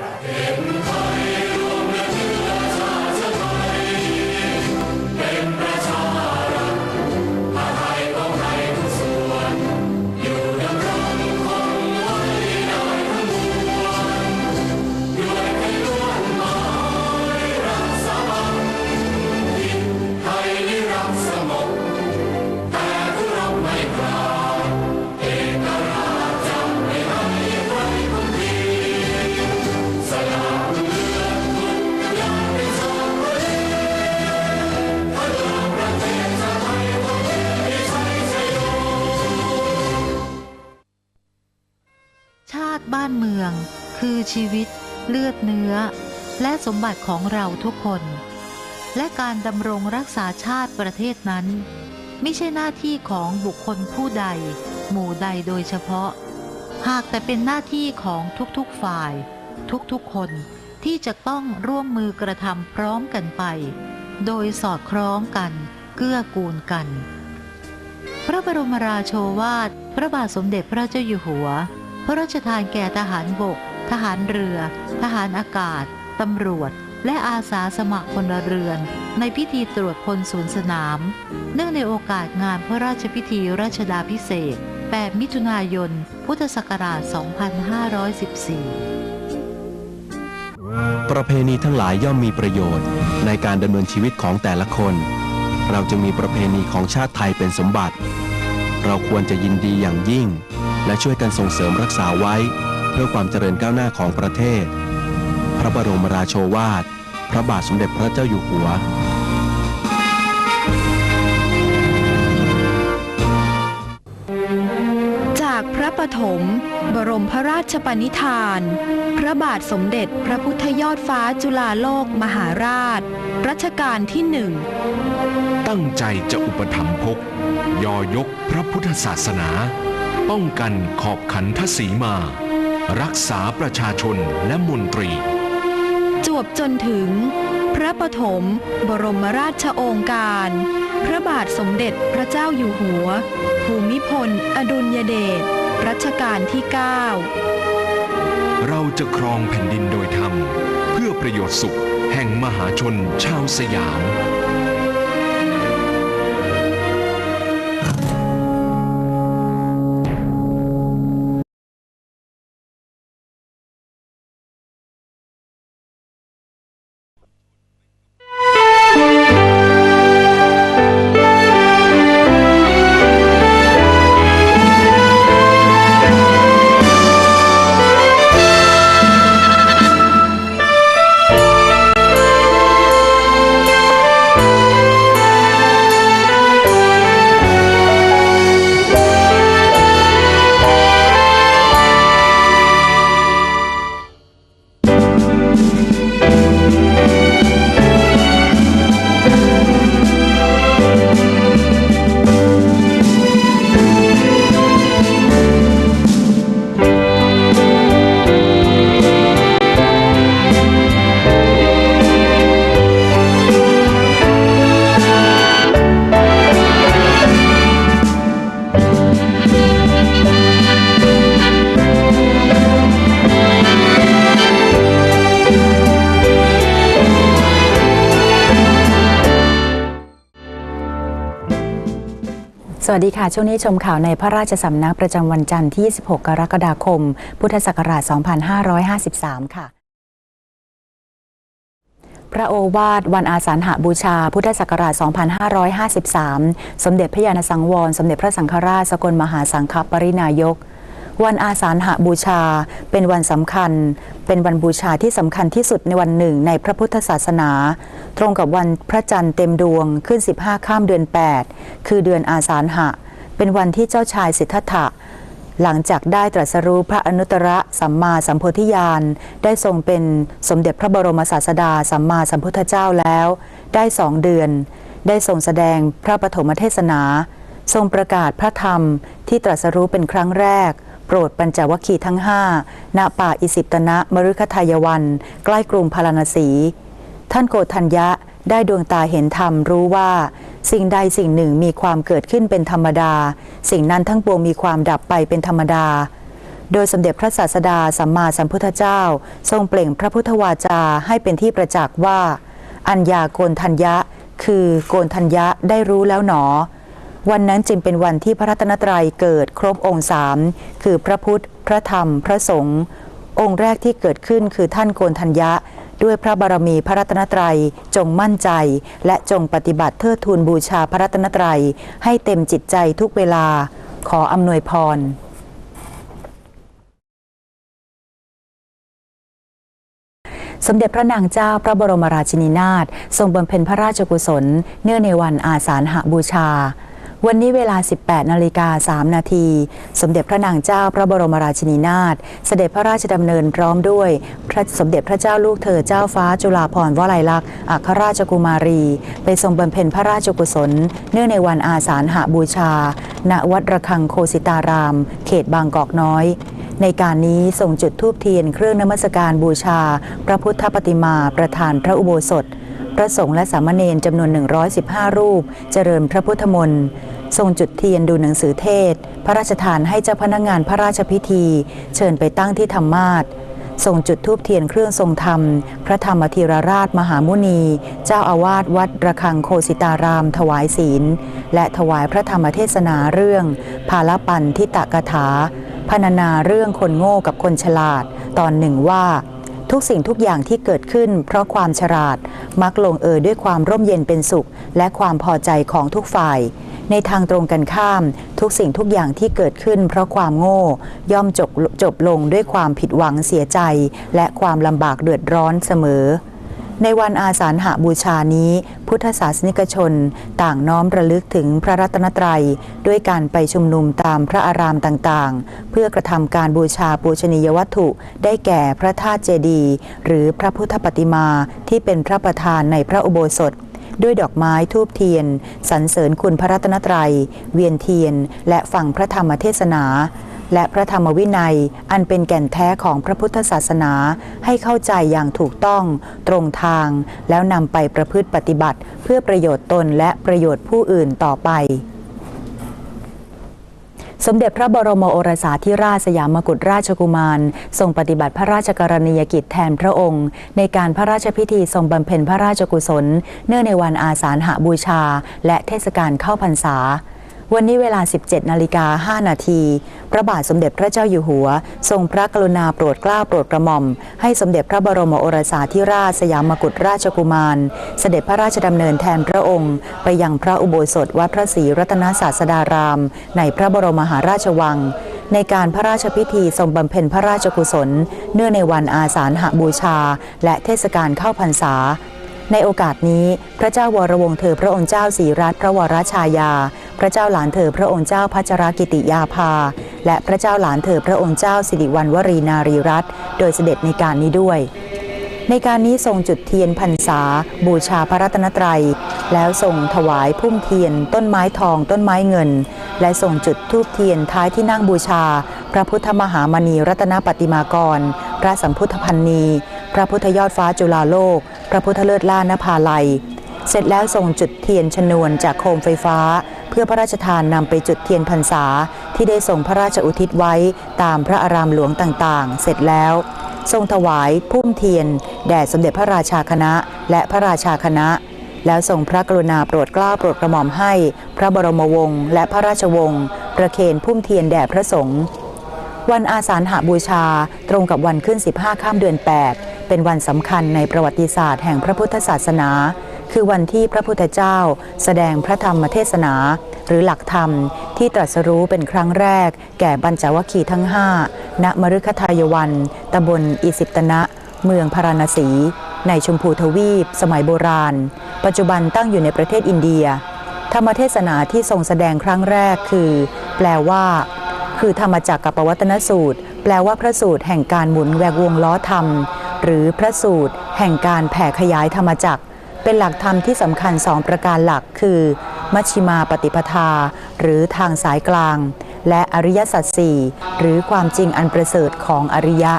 ช คือชีวิต เลือดเนื้อ และสมบัติของเราทุกคน และการดำรงรักษาชาติประเทศนั้น ไม่ใช่หน้าที่ของบุคคลผู้ใด หมู่ใดโดยเฉพาะ หากแต่เป็นหน้าที่ของทุกๆฝ่าย ทุกๆคนที่จะต้องร่วมมือกระทำพร้อมกันไป โดยสอดคล้องกัน เกื้อกูลกัน พระบรมราโชวาท พระบาทสมเด็จพระเจ้าอยู่หัว พระราชทานแก่ทหารบก ทหารเรือ ทหารอากาศ ตำรวจ และอาสาสมัครพลเรือน ในพิธีตรวจพลศูนสนาม เนื่องในโอกาสงานพระราชพิธีรัชดาพิเศษ 8 มิถุนายน พุทธศักราช 2514 ประเพณีทั้งหลายย่อมมีประโยชน์ ในการดำเนินชีวิตของแต่ละคน เราจะมีประเพณีของชาติไทยเป็นสมบัติ เราควรจะยินดีอย่างยิ่ง และช่วยกันส่งเสริมรักษาไว้ เพื่อความเจริญก้าวหน้าของประเทศ พระบรมราโชวาท พระบาทสมเด็จพระเจ้าอยู่หัวจากพระปฐมบรมพระราชปณิธาน พระบาทสมเด็จพระพุทธยอดฟ้าจุฬาโลกมหาราช รัชกาลที่หนึ่ง ตั้งใจจะอุปถัมภกยอยกพระพุทธศาสนา ป้องกันขอบขันทศีมา รักษาประชาชนและมนตรี จวบจนถึง พระปฐมบรมราชโองการ พระบาทสมเด็จพระเจ้าอยู่หัว ภูมิพล อดุลยเดชรัชกาลที่ 9 เราจะครองแผ่นดินโดยธรรม เพื่อประโยชน์สุขแห่งมหาชนชาวสยาม วัสดีค่ะ ช่วงนี้ชมข่าวในพระราชสำนักประจำวันจันทร์ที่ 16 กรกฎาคม พุทธศักราช 2553 ค่ะพระโอวาทวันอาสาฬหบูชา พุทธศักราช 2553 สมเด็จพระยาณสังวร สมเด็จพระสังฆราช สกลมหาสังฆปรินายก วันอาสาฬหบูชา เป็นวันสำคัญ เป็นวันบูชาที่สำคัญที่สุดในวันหนึ่งในพระพุทธศาสนา ตรงกับวันพระจันทร์เต็มดวงขึ้น 15 ข้ามเดือน 8 คือเดือนอาสาฬหะ เป็นวันที่เจ้าชายสิทธัตถะหลังจากได้ตรัสรู้พระอนุตตรสัมมาสัมโพธิญาณ ได้ทรงเป็นสมเด็จพระบรมศาสดาสัมมาสัมพุทธเจ้าแล้ว ได้สองเดือน ได้ทรงแสดงพระปฐมเทศนา ทรงประกาศพระธรรมที่ตรัสรู้เป็นครั้งแรก โปรดปัญจวัคคีทั้งห้าณป่าอิสิปตนะมฤคทายวัน ใกล้กรุงพาราณสี ท่านโกฏัญญะได้ดวงตาเห็นธรรมรู้ว่า สิ่งใดสิ่งหนึ่งมีความเกิดขึ้นเป็นธรรมดา สิ่งนั้นทั้งปวงมีความดับไปเป็นธรรมดา โดยสมเด็จพระศาสดาสัมมาสัมพุทธเจ้า ทรงเปล่งพระพุทธวาจาให้เป็นที่ประจักษ์ว่า อัญญาโกนทัญญะ คือโกนทัญญะได้รู้แล้วหนอ วันนั้นจึงเป็นวันที่พระรัตนตรัยเกิดครบองค์สามคือพระพุทธ พระธรรม พระสงฆ์องค์แรกที่เกิดขึ้นคือท่านโกนทัญญะ ด้วยพระบารมีพระรัตนตรัยจงมั่นใจ และจงปฏิบัติเทิดทูนบูชาพระรัตนตรัย ให้เต็มจิตใจทุกเวลา ขออำนวยพรสมเด็จพระนางเจ้าพระบรมราชินีนาถทรงบำเพ็ญพระราชกุศล เนื่องในวันอาสาฬหบูชา วันนี้เวลา 18 นาฬิกา 3 นาที สมเด็จพระนางเจ้าพระบรมราชินีนาถ เสด็จพระราชดำเนินพร้อมด้วยพระสมเด็จพระเจ้าลูกเธอเจ้าฟ้าจุฬาภรณ์วลัยลักษณ์อัครราชกุมารี ไปทรงบำเพ็ญพระราชกุศล เนื่องในวันอาสาฬหบูชา ณ วัดระฆังโคสิตาราม เขตบางกอกน้อยในการนี้ส่งจุดธูปเทียนเครื่องนมัสการบูชา พระพุทธปฏิมาประธานพระอุโบสถ พระสงฆ์และสามเณรจำนวน 115 รูป เจริญพระพุทธมนต์ทรงจุดเทียนดูหนังสือเทศ พระราชทานให้เจ้าพนักงานพระราชพิธี เชิญไปตั้งที่ธรรมาสส่งจุดธูปเทียนเครื่องทรงธรรม พระธรรมธีรราชมหามุนี เจ้าอาวาสวัดระฆังโคสิตาราม ถวายศีล และถวายพระธรรมเทศนาเรื่อง ภาลปันทิตกถาพรรณนาเรื่องคนโง่กับคนฉลาด ตอนหนึ่งว่า ทุกสิ่งทุกอย่างที่เกิดขึ้น เพราะความฉลาด มักลงเอยด้วยความร่มเย็นเป็นสุข และความพอใจของทุกฝ่าย ในทางตรงกันข้าม ทุกสิ่งทุกอย่างที่เกิดขึ้น เพราะความโง่ ย่อมจบจบลงด้วยความผิดหวังเสียใจ และความลำบากเดือดร้อนเสมอ ในวันอาสาฬหบูชานี้ พุทธศาสนิกชน ต่างน้อมระลึกถึงพระรัตนตรัย ด้วยการไปชุมนุมตามพระอารามต่างๆ เพื่อกระทำการบูชาปูชนียวัตถุ ได้แก่พระธาตุเจดีย์หรือพระพุทธปฏิมาที่เป็นพระประธานในพระอุโบสถด้วยดอกไม้ทูบเทียน สรรเสริญคุณพระรัตนตรัย เวียนเทียน และฟังพระธรรมเทศนา และพระธรรมวินัยอันเป็นแก่นแท้ของพระพุทธศาสนาให้เข้าใจอย่างถูกต้องตรงทาง แล้วนำไปประพฤติปฏิบัติ เพื่อประโยชน์ตนและประโยชน์ผู้อื่นต่อไปสมเด็จพระบรมโอรสาธิราชสยามกุฎราชกุมาร ทรงปฏิบัติพระราชกรณียกิจแทนพระองค์ ในการพระราชพิธีทรงบำเพ็ญพระราชกุศล เนื่องในวันอาสาฬหบูชา และเทศกาลเข้าพรรษา วันนี้เวลา 17 นาฬิกา 5 นาที พระบาทสมเด็จพระเจ้าอยู่หัว ทรงพระกรุณาโปรดเกล้าโปรดกระหม่อม ให้สมเด็จพระบรมโอรสาธิราชสยามกุฎราชกุมาร เสด็จพระราชดำเนินแทนพระองค์ ไปยังพระอุโบสถวัดพระศรีรัตนศาสดาราม ในพระบรมมหาราชวัง ในการพระราชพิธีทรงบำเพ็ญพระราชกุศล เนื่องในวันอาสาฬหบูชา และเทศกาลเข้าพรรษา ในโอกาสนี้พระเจ้าวรวงเธอพระองค์เจ้าสีรัตพระวรชายา พระเจ้าหลานเธอพระองค์เจ้าพัชรกิติยาภา และพระเจ้าหลานเธอพระองค์เจ้าสิริวัณวรีนารีรัตน์โดยเสด็จในการนี้ด้วย ในการนี้ทรงจุดเทียนพรรษา บูชาพระรัตนตรัย แล้วทรงถวายพุ่มเทียน ต้นไม้ทอง ต้นไม้เงิน และทรงจุดธูปเทียนท้ายที่นั่งบูชา พระพุทธมหามณีรัตนปฏิมากร พระสัมพุทธพันนีพระพุทธยอดฟ้าจุฬาโลก พระพุทธเลิศล่านภาลัย เสร็จแล้วทรงจุดเทียนชนวนจากโคมไฟฟ้า เพื่อพระราชทานนำไปจุดเทียนพรรษา ที่ได้ทรงพระราชอุทิศไว้ตามพระอารามหลวงต่างๆ เสร็จแล้ว ทรงถวายพุ่มเทียน แด่สมเด็จพระราชาคณะ และพระราชาคณะ แล้วทรงพระกรุณาโปรดเกล้าโปรดกระหม่อมให้ พระบรมวงศ์และพระราชวงศ์ประเคนพุ่มเทียนแด่พระสงฆ์วันอาสาฬหาบูชาตรงกับวันขึ้น 15 ข้ามเดือน 8 เป็นวันสำคัญในประวัติศาสตร์แห่งพระพุทธศาสนา คือวันที่พระพุทธเจ้า แสดงพระธรรมเทศนา หรือหลักธรรมที่ตรัสรู้เป็นครั้งแรก แก่บัญจวัคคีทั้ง5ณมฤคทายวันตำบลอิสิตนะเมืองพาราณสี ในชมพูทวีป สมัยโบราณ ปัจจุบันตั้งอยู่ในประเทศอินเดีย ธรรมเทศนาที่ทรงแสดงครั้งแรกคือ แปลว่า คือธรรมจักรกับปวัตนสูตร แปลว่าพระสูตรแห่งการหมุนแวกวงล้อธรรม หรือพระสูตร แห่งการแผ่ขยายธรรมจักร เป็นหลักธรรมที่สำคัญสองประการหลักคือ มัชฌิมาปฏิปทา หรือทางสายกลาง และอริยสัจสี่หรือความจริงอันประเสริฐของอริยะ